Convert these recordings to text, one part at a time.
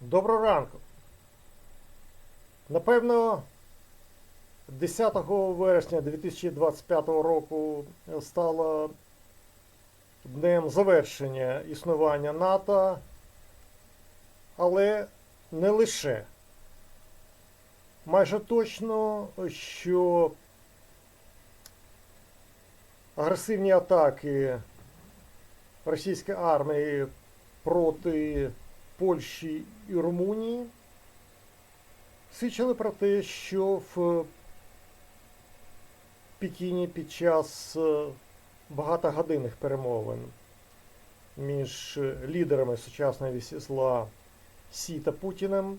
Доброго ранку. Напевно, 10 вересня 2025 року стало днем завершення існування НАТО, але не лише. Майже точно, що агресивні атаки російської армії проти Польщі і Румунії свідчили про те, що в Пекіні під час е, багатогодинних перемовин між лідерами сучасної вісі зла Сі та Путіним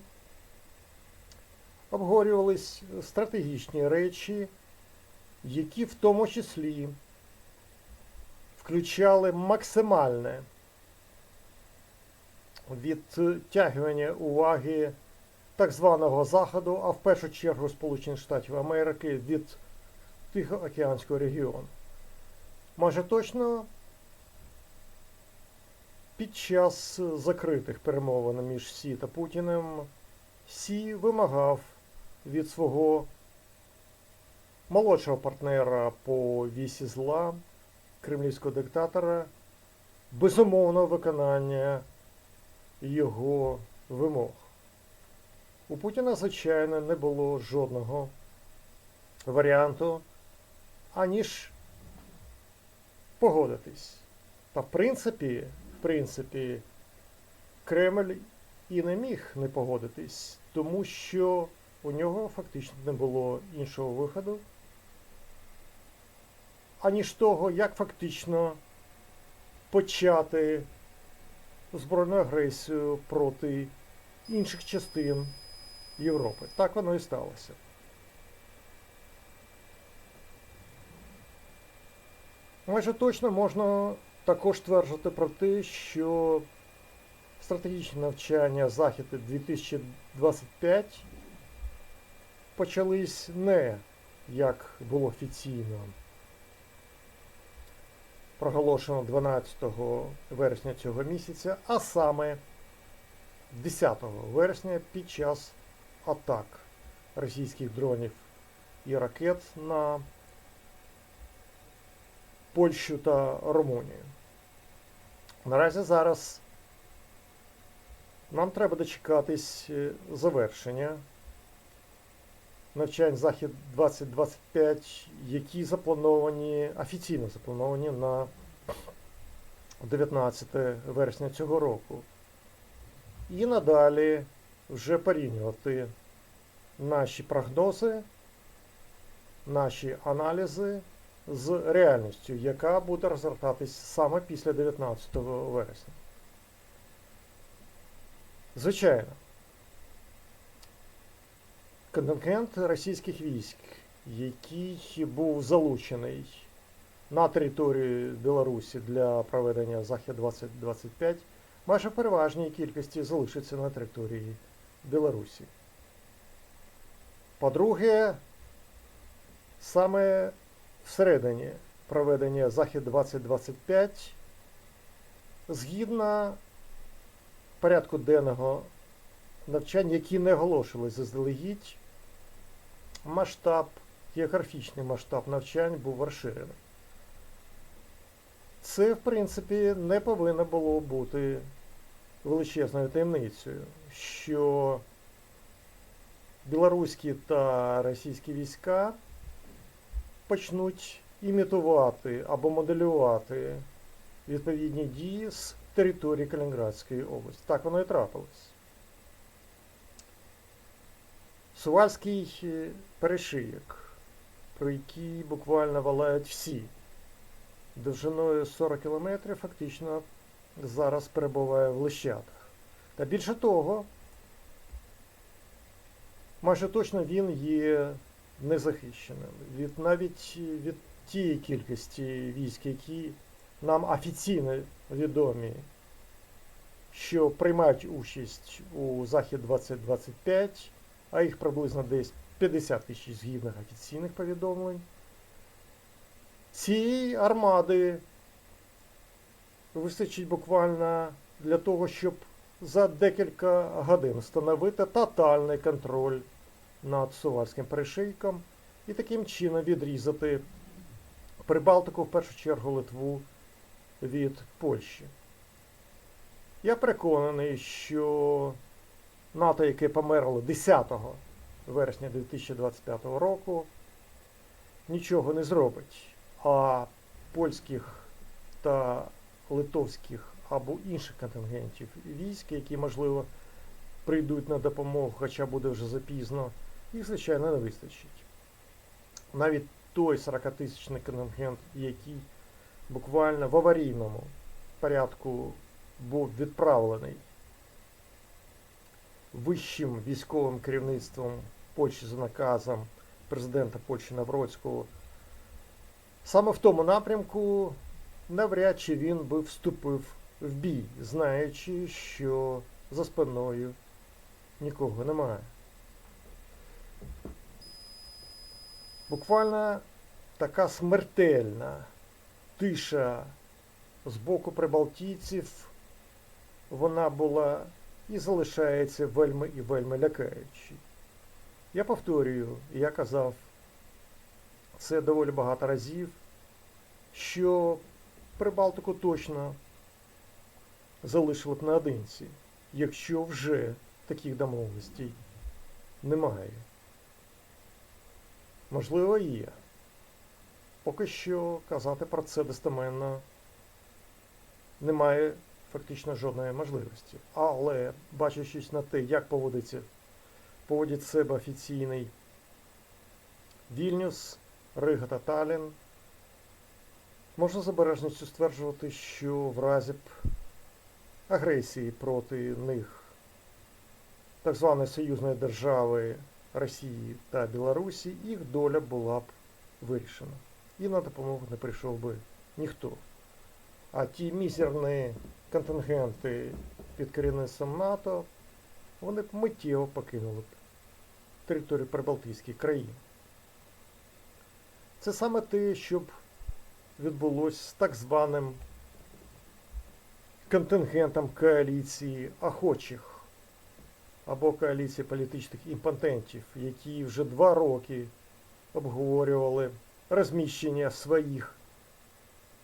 обговорювались стратегічні речі, які в тому числі включали максимальне відтягування уваги так званого Заходу, а в першу чергу Сполучених Штатів Америки від Тихоокеанського регіону. Майже точно під час закритих перемовин між Сі та Путіним Сі вимагав від свого молодшого партнера по вісі зла, кремлівського диктатора, безумовного виконання його вимог. У Путіна, звичайно, не було жодного варіанту, аніж погодитись. Та в принципі, в принципі, Кремль і не міг не погодитись, тому що у нього фактично не було іншого виходу, аніж того, як фактично почати збройну агресію проти інших частин Європи. Так воно і сталося. Майже точно можна також стверджувати про те, що стратегічні навчання Захід 2025 почались не як було офіційно проголошено 12 вересня цього місяця, а саме 10 вересня під час атак російських дронів і ракет на Польщу та Румунію. Наразі зараз нам треба дочекатись е, завершення навчань Захід 2025, які заплановані, офіційно заплановані на 19 вересня цього року. І надалі вже порівнювати наші прогнози, наші аналізи з реальністю, яка буде розгортатись саме після 19 вересня. Звичайно, контингент російських військ, який був залучений на територію Білорусі для проведення Захід 2025, майже в переважній кількості залишиться на території Білорусі. По-друге, саме всередині проведення Захід 2025 згідно порядку денного навчань, які не оголошували заздалегідь, масштаб, географічний масштаб навчань був розширений. Це, в принципі, не повинно було бути величезною таємницею, що білоруські та російські війська почнуть імітувати або моделювати відповідні дії з території Калінградської області. Так воно і трапилось. Сувальський е, перешийок, про який буквально валають всі, довжиною 40 км фактично зараз перебуває в Лещатах. Та більше того, майже точно він є незахищеним. Від, навіть від тієї кількості військ, які нам офіційно відомі, що приймають участь у Захід 2025, а їх приблизно десь 50 тисяч згідних офіційних повідомлень. Цієї армади вистачить буквально для того, щоб за декілька годин встановити тотальний контроль над Сувальським перешийком і таким чином відрізати Прибалтику, в першу чергу Литву від Польщі. Я переконаний, що НАТО, яке померло 10 вересня 2025 року, нічого не зробить, а польських та литовських або інших контингентів військ, які, можливо, прийдуть на допомогу, хоча буде вже запізно, їх, звичайно, не вистачить. Навіть той 40-тисячний контингент, який буквально в аварійному порядку був відправлений вищим військовим керівництвом Польщі за наказом президента Польщі Навроцького, саме в тому напрямку навряд чи він би вступив в бій, знаючи, що за спиною нікого немає. Буквально така смертельна тиша з боку прибалтійців, вона була і залишається вельми і вельми лякаючою. Я повторюю, я казав це доволі багато разів, що Прибалтику точно залишили б наодинці, якщо вже таких домовленостей немає. Можливо, є. Поки що казати про це достеменно немає фактично жодної можливості. Але бачачись на те, як поводиться, поводить себе офіційний Вільнюс, Рига та Талін, можна з обережністю стверджувати, що в разі б агресії проти них так званої союзної держави Росії та Білорусі, їх доля була б вирішена. І на допомогу не прийшов би ніхто. А ті мізерні контингенти під керівництвом НАТО, вони б миттєво покинули б територію Прибалтійських країн. Це саме те, що б відбулося з так званим контингентом коаліції охочих або коаліції політичних імпотентів, які вже два роки обговорювали розміщення своїх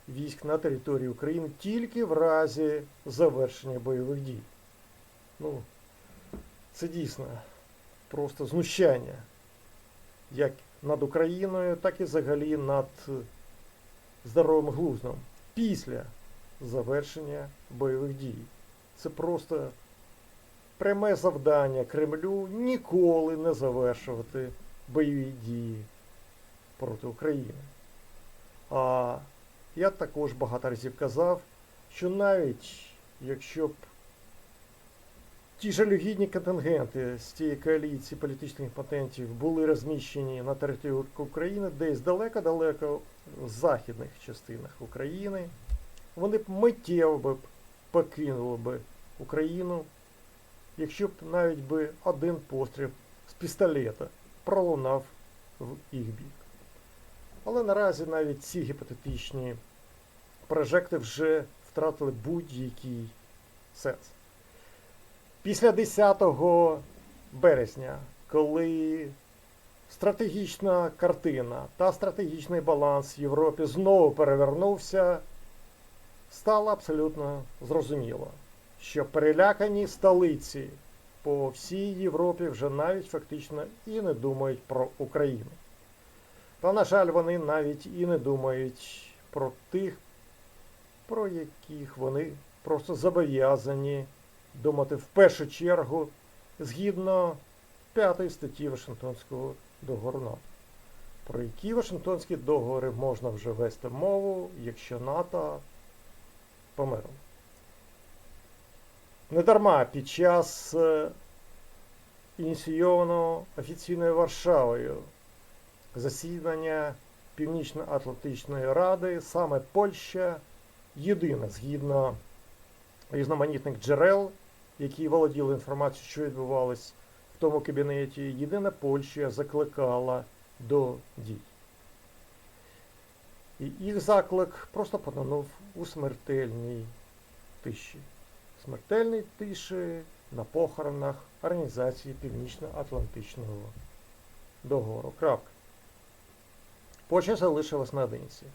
військ на території України тільки в разі завершення бойових дій. Ну, це дійсно просто знущання як над Україною, так і взагалі над здоровим глуздом після завершення бойових дій. Це просто пряме завдання Кремлю ніколи не завершувати бойові дії проти України. А я також багато разів казав, що навіть якщо б ті жалюгідні контингенти з тієї коаліції політичних патентів були розміщені на території України десь далеко-далеко в західних частинах України, вони б миттєво б покинули б Україну, якщо б навіть би один постріл з пістолета пролунав в їх бік. Але наразі навіть ці гіпотетичні прожекти вже втратили будь-який сенс. Після 10 березня, коли стратегічна картина та стратегічний баланс в Європі знову перевернувся, стало абсолютно зрозуміло, що перелякані столиці по всій Європі вже навіть фактично і не думають про Україну. Та, на жаль, вони навіть і не думають про тих, про яких вони просто зобов'язані думати в першу чергу згідно п'ятої статті Вашингтонського договору Про які Вашингтонські договори можна вже вести мову, якщо НАТО померло. Недарма під час е, ініційованого офіційною Варшавою засідання Північно-Атлантичної Ради саме Польща єдина згідно різноманітних джерел, які володіли інформацією, що відбувалось в тому кабінеті, єдина Польща закликала до дій. І їх заклик просто потонув у смертельній тиші. смертельній тиші на похоронах Організації Північно-Атлантичного договору. Крапка. Польща залишилась наодинці.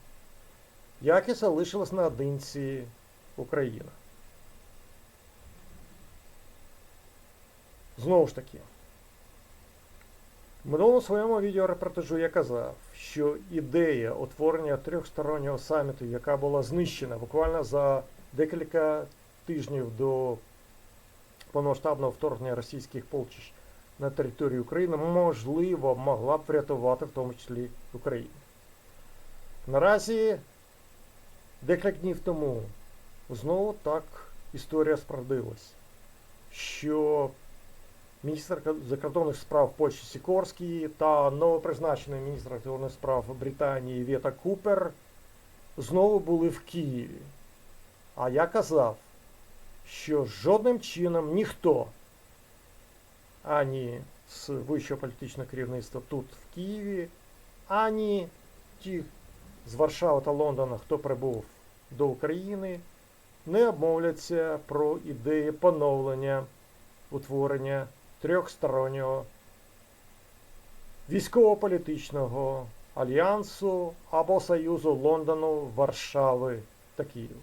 Як і залишилась наодинці Україна. Знову ж таки, в минулому своєму відеорепортажу я казав, що ідея утворення трьохстороннього саміту, яка була знищена буквально за декілька тижнів до повномасштабного вторгнення російських полчищ на територію України, можливо, могла б врятувати в тому числі Україну. Наразі декілька днів тому знову так історія справдилась, що міністр закордонних справ Польщі Сікорський та новопризначений міністр закордонних справ Британії Вєта Купер знову були в Києві. А я казав, що жодним чином ніхто, ані з вищого політичного керівництва тут в Києві, ані ті з Варшави та Лондона, хто прибув до України, не обмовляться про ідеї поновлення утворення трьохстороннього військово-політичного альянсу або Союзу Лондону, Варшави та Києва.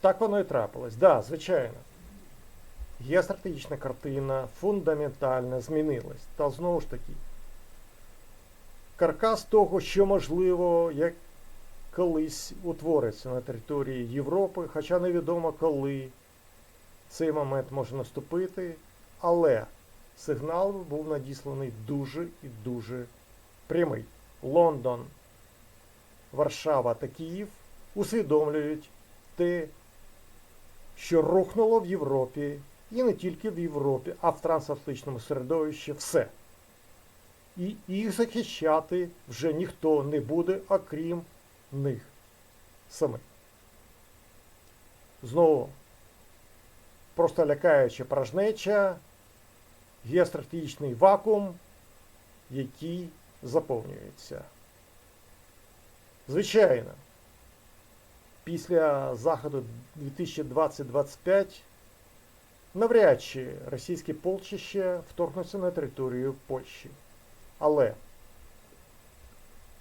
Так воно і трапилось. Да, звичайно. Геостратегічна картина фундаментально змінилась. Та знову ж таки, каркас того, що можливо, як колись утвориться на території Європи, хоча невідомо коли цей момент може наступити, але сигнал був надісланий дуже і дуже прямий. Лондон, Варшава та Київ усвідомлюють те, що рухнуло в Європі, і не тільки в Європі, а в трансатлантичному середовищі все. І їх захищати вже ніхто не буде, окрім них самих. Знову, просто лякаюча порожнеча, геостратегічний вакуум, який заповнюється. Звичайно, після заходу 2020-2025 навряд чи російське полчище вторгнуться на територію Польщі. Але,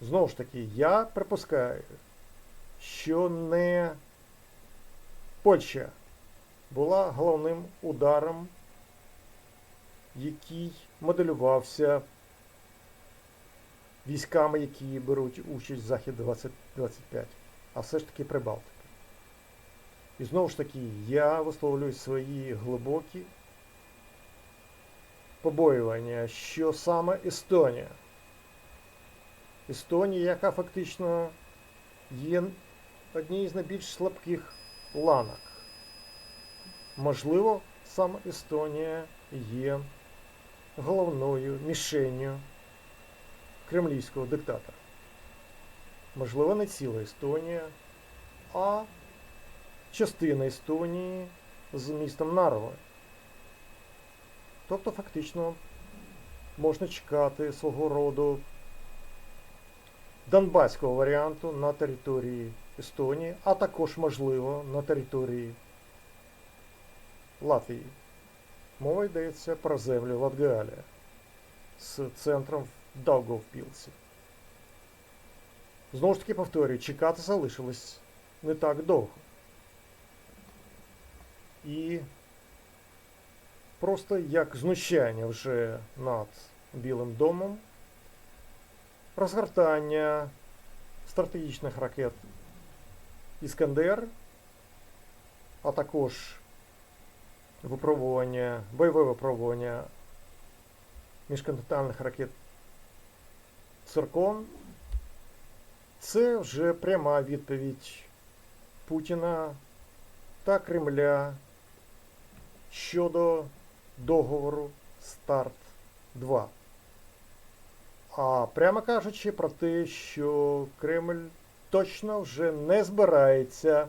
знову ж таки, я припускаю, що не Польща була головним ударом, який моделювався військами, які беруть участь в Захід 2025, а все ж таки Прибалтика. І знову ж таки, я висловлюю свої глибокі побоювання, що саме Естонія, Естонія, яка фактично є однією з найбільш слабких ланок. Можливо, саме Естонія є головною мішенню кремлівського диктатора. Можливо, не ціла Естонія, а частина Естонії з містом Нарва. Тобто, фактично, можна чекати свого роду донбаського варіанту на території Естонії, а також, можливо, на території Латвії. Мова йдеться про землю Латгалія з центром в Даугавпілсі. Знову ж таки повторюю, чекати залишилось не так довго. І просто як знущання вже над Білим домом, розгортання стратегічних ракет Іскандер, а також випробування, бойове випробування міжконтинентальних ракет Циркон, це вже пряма відповідь Путіна та Кремля щодо договору Старт 2. А прямо кажучи про те, що Кремль точно вже не збирається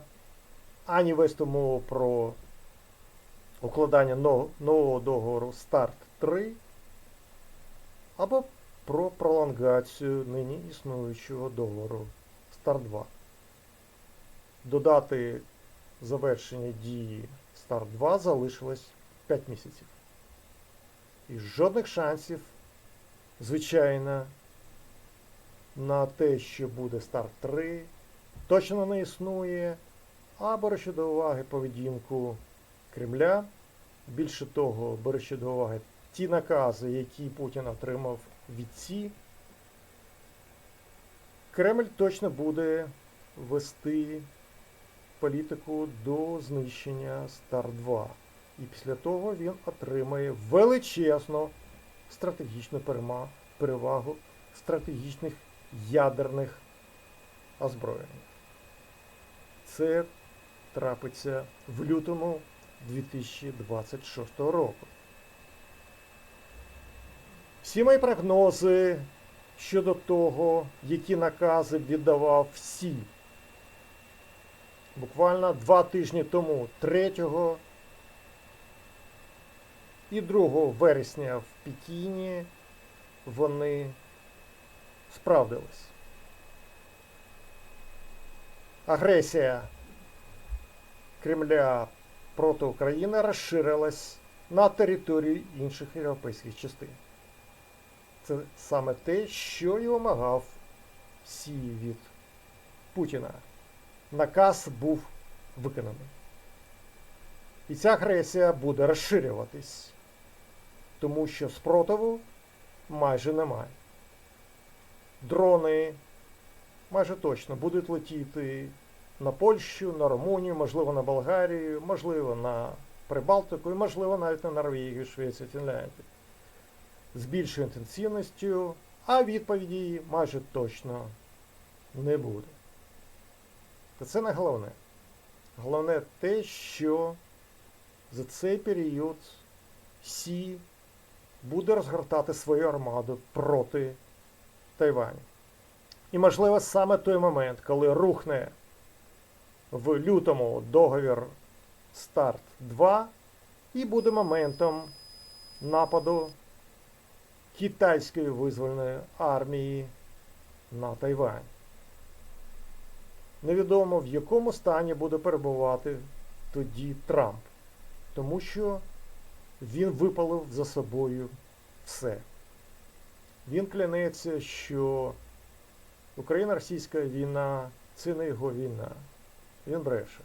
ані вести мову про укладання нового договору Старт 3 або про пролонгацію нині існуючого договору Старт 2. Додати завершення дії Старт 2 залишилось 5 місяців. І жодних шансів, звичайно, на те, що буде старт 3, точно не існує, а беручи до уваги поведінку Кремля, більше того, беручи до уваги ті накази, які Путін отримав від ці, Кремль точно буде вести політику до знищення Стар-2. І після того він отримає величезну стратегічну перевагу стратегічних ядерних озброєнь. Це трапиться в лютому 2026 року. Всі мої прогнози щодо того, які накази віддавав всі. Буквально два тижні тому, 3 і 2 вересня в Пекіні, вони справдились. Агресія Кремля проти України розширилась на територію інших європейських частин. Це саме те, що і вимагав Сі від Путіна. Наказ був виконаний. І ця агресія буде розширюватись, тому що спротиву майже немає. Дрони майже точно будуть летіти на Польщу, на Румунію, можливо, на Болгарію, можливо, на Прибалтику і, можливо, навіть на Норвегію, Швецію, Фінляндію. З більшою інтенсивністю, а відповіді майже точно не буде. Та це не головне. Головне те, що за цей період Сі буде розгортати свою армаду проти Тайваню. І, можливо, саме той момент, коли рухне в лютому договір Старт 2 і буде моментом нападу китайської визвольної армії на Тайвань. Невідомо в якому стані буде перебувати тоді Трамп, тому що він випалив за собою все. Він клянеться, що Україно-російська війна це не його війна. Він бреше.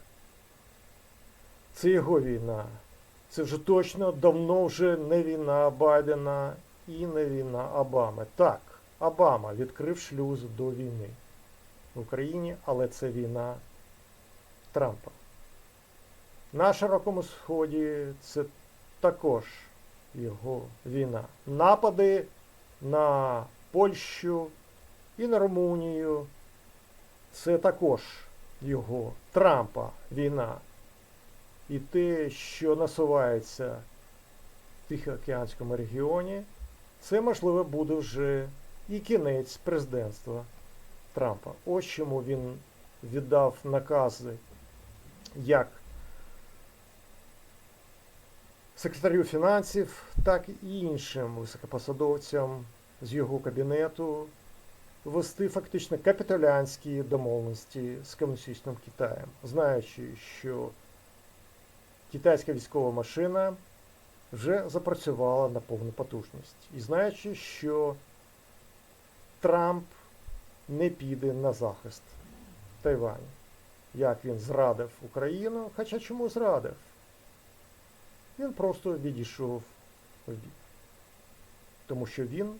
Це його війна. Це вже точно давно вже не війна Байдена і не війна Обами. Так, Обама відкрив шлюз до війни в Україні, але це війна Трампа. На Широкому Сході це також його війна. Напади на Польщу і на Румунію це також його Трампа війна. І те, що насувається в Тихоокеанському регіоні, це, можливо, буде вже і кінець президентства Трампа. Ось чому він віддав накази як секретарю фінансів, так і іншим високопосадовцям з його кабінету ввести фактично капітулянські домовленості з комуністичним Китаєм, знаючи, що китайська військова машина вже запрацювала на повну потужність. І знаючи, що Трамп не піде на захист Тайваню. Як він зрадив Україну, хоча чому зрадив? Він просто відійшов в бік. Тому що він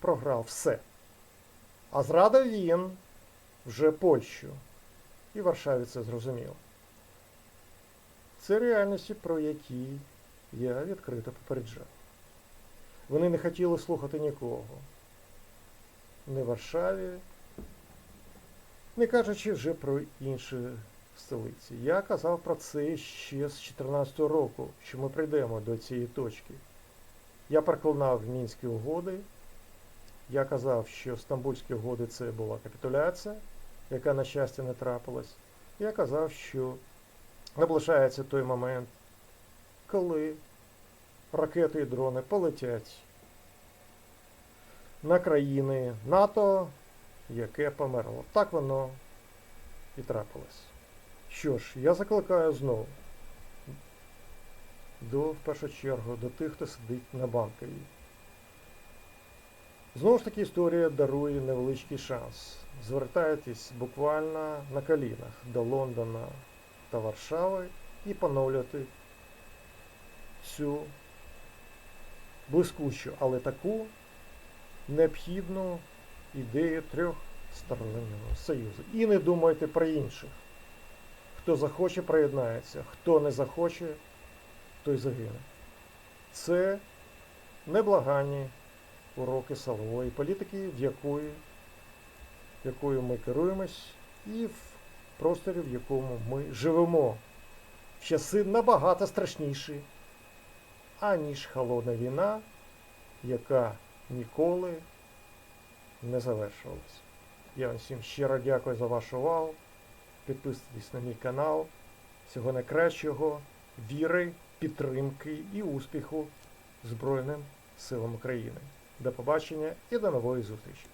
програв все. А зрадив він вже Польщу. І Варшаві це зрозуміло. Це реальності, про які я відкрито попереджав. Вони не хотіли слухати нікого. Не Варшаві, не кажучи вже про інші столиці. Я казав про це ще з 2014 року, що ми прийдемо до цієї точки. Я проклинав Мінські угоди. Я казав, що Стамбульські угоди це була капітуляція, яка, на щастя, не трапилась. Я казав, що наближається той момент, коли ракети і дрони полетять на країни НАТО, яке померло. Так воно і трапилось. Що ж, я закликаю знову до, в першу чергу, до тих, хто сидить на банковій. Знову ж таки, історія дарує невеличкий шанс. Звертайтесь буквально на колінах до Лондона та Варшави і поновлювати цю блискучу, але таку необхідну ідею трьох трьохстороннього союзу. І не думайте про інших. Хто захоче, приєднається, хто не захоче, той загине. Це неблаганні уроки силової політики, в якої, якою ми керуємось, і в просторі, в якому ми живемо. В часи набагато страшніші, аніж холодна війна, яка ніколи не завершувалися. Я вам всім щиро дякую за вашу увагу. Підписуйтесь на мій канал. Всього найкращого, віри, підтримки і успіху Збройним силам України. До побачення і до нової зустрічі!